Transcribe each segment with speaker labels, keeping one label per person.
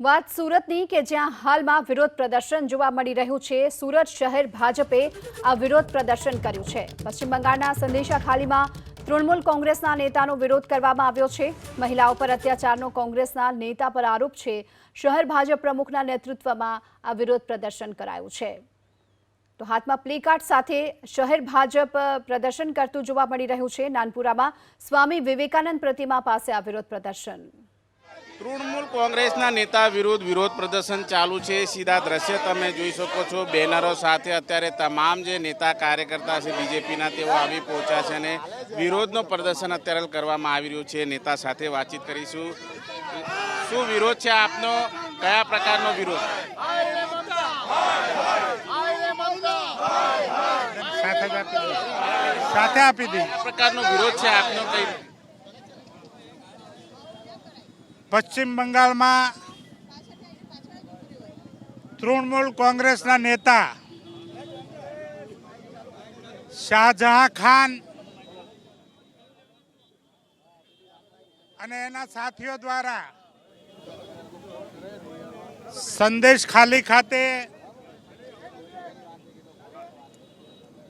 Speaker 1: વાત સુરતની કે જ્યાં હાલમાં વિરોધ પ્રદર્શન જોવા મળી રહ્યું છે, સુરત શહેર ભાજપે આ વિરોધ પ્રદર્શન કર્યું છે. પશ્ચિમ બંગાળના સંદેશા ખાલીમાં તૃણમૂલ કોંગ્રેસના નેતાનો વિરોધ કરવામાં આવ્યો છે. મહિલાઓ પર અત્યાચારનો કોંગ્રેસના નેતા પર આરોપ છે. શહેર ભાજપ પ્રમુખના નેતૃત્વમાં આ વિરોધ પ્રદર્શન કરાયું છે. તો હાથમાં પ્લેકાર્ડ સાથે શહેર ભાજપ પ્રદર્શન કરતું જોવા મળી રહ્યું છે. નાનપુરામાં સ્વામી વિવેકાનંદ પ્રતિમા પાસે આ વિરોધ પ્રદર્શન.
Speaker 2: કોંગ્રેસના નેતા વિરુદ્ધ વિરોધ પ્રદર્શન ચાલુ છે. સીધા દ્રશ્ય તમે જોઈ શકો છો. બેનરો સાથે અત્યારે તમામ જે નેતા કાર્યકર્તા છે બીજેપીના તેઓ આવી પહોંચ્યા છે અને વિરોધનો પ્રદર્શન અત્યારે કરવામાં આવી રહ્યું છે. નેતા સાથે વાતચીત કરીશું. શું વિરોધ છે આપનો? કયા પ્રકારનો વિરોધ?
Speaker 3: સાથે આપી
Speaker 2: દે પ્રકારનો વિરોધ છે આપનો? કઈ
Speaker 3: પશ્ચિમ બંગાળમાં તૃણમૂલ કોંગ્રેસના નેતા શાહજહાં ખાન અને એના સાથીઓ દ્વારા સંદેશ ખાલી ખાતે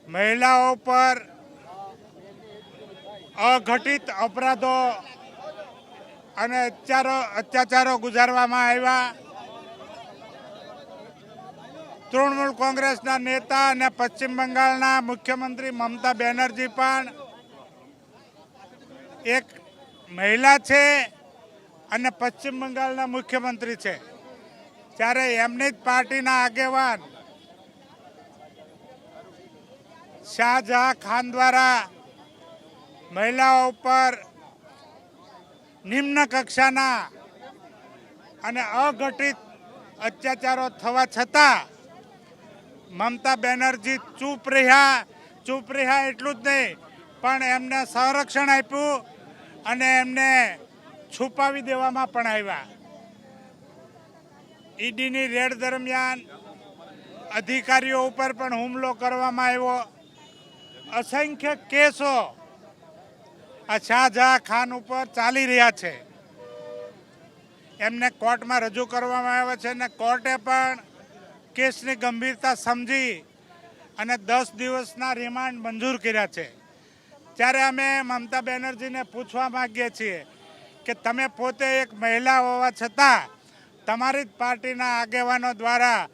Speaker 3: મહિલાઓ પર અઘટિત અપરાધો અને અત્યારો અત્યાચારો ગુજારવામાં આવ્યા. તૃણમૂલ કોંગ્રેસના નેતા અને પશ્ચિમ બંગાળના મુખ્યમંત્રી મમતા બેનર્જી પણ એક મહિલા છે અને પશ્ચિમ બંગાળના મુખ્યમંત્રી છે. ત્યારે એમની જ પાર્ટીના આગેવાન શાહજહાં ખાન દ્વારા મહિલાઓ ઉપર નિમ્ન કક્ષાના અને અઘટિત અત્યાચારો થવા છતાં મમતા બેનર્જી ચૂપ રહ્યા. ચૂપ રહ્યા એટલું જ નહીં, પણ એમને સંરક્ષણ આપ્યું અને એમને છુપાવી દેવામાં પણ આવ્યા. ઈડીની રેડ દરમિયાન અધિકારીઓ ઉપર પણ હુમલો કરવામાં આવ્યો. અસંખ્ય કેસો આ શાહજહાં ખાન ઉપર ચાલી રહ્યા છે. એમને કોર્ટમાં રજૂ કરવામાં આવે છે અને કોર્ટે પણ કેસની ગંભીરતા સમજી અને દસ દિવસના રિમાન્ડ મંજૂર કર્યા છે. ત્યારે અમે મમતા બેનર્જીને પૂછવા માગીએ છીએ કે તમે પોતે એક મહિલા હોવા છતાં તમારી જ પાર્ટીના આગેવાનો દ્વારા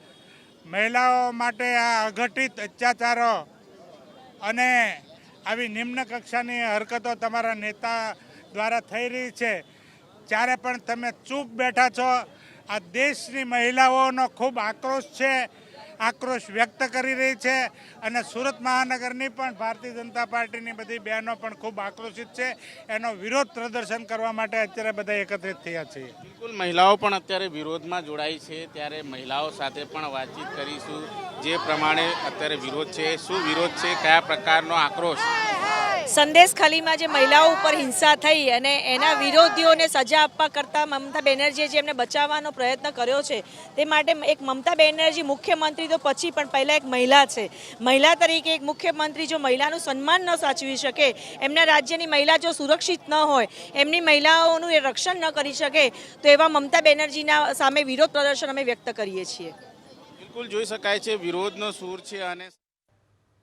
Speaker 3: મહિલાઓ માટે આ અઘટિત અત્યાચારો અને આવી નિમ્ન કક્ષાની હરકતો તમારા નેતા દ્વારા થઈ રહી છે. ત્યારે પણ તમે ચૂપ બેઠા છો, આ દેશની મહિલાઓનો ખૂબ આક્રોશ છે. આક્રોશ વ્યક્ત કરી રહી છે અને સુરત મહાનગરની પણ ભારતીય જનતા પાર્ટીની બધી બહેનો પણ ખૂબ આક્રોશિત છે. એનો વિરોધ પ્રદર્શન કરવા માટે અત્યારે બધા એકત્રિત થયા છે.
Speaker 2: બિલકુલ, મહિલાઓ પણ અત્યારે વિરોધમાં જોડાઈ છે. ત્યારે મહિલાઓ સાથે પણ વાતચીત કરીશું. જે પ્રમાણે અત્યારે વિરોધ છે, શું વિરોધ છે, કયા પ્રકારનો આક્રોશ?
Speaker 4: સંદેશ ખાલીમાં જે મહિલાઓ ઉપર હિંસા થઈ અને એના વિરોધીઓને સજા આપવા કરતાં મમતા બેનર્જીએ જે એમને બચાવવાનો પ્રયત્ન કર્યો છે, તે માટે એક મમતા બેનર્જી મુખ્યમંત્રી તો પછી પણ પહેલાં એક મહિલા છે. મહિલા તરીકે એક મુખ્યમંત્રી જો મહિલાનું સન્માન ન સાચવી શકે, એમના રાજ્યની મહિલા જો સુરક્ષિત ન હોય, એમની મહિલાઓનું એ રક્ષણ ન કરી શકે, તો એવા મમતા બેનર્જીના સામે વિરોધ પ્રદર્શન અમે વ્યક્ત કરીએ છીએ.
Speaker 2: બિલકુલ જોઈ શકાય છે, વિરોધનો સૂર છે અને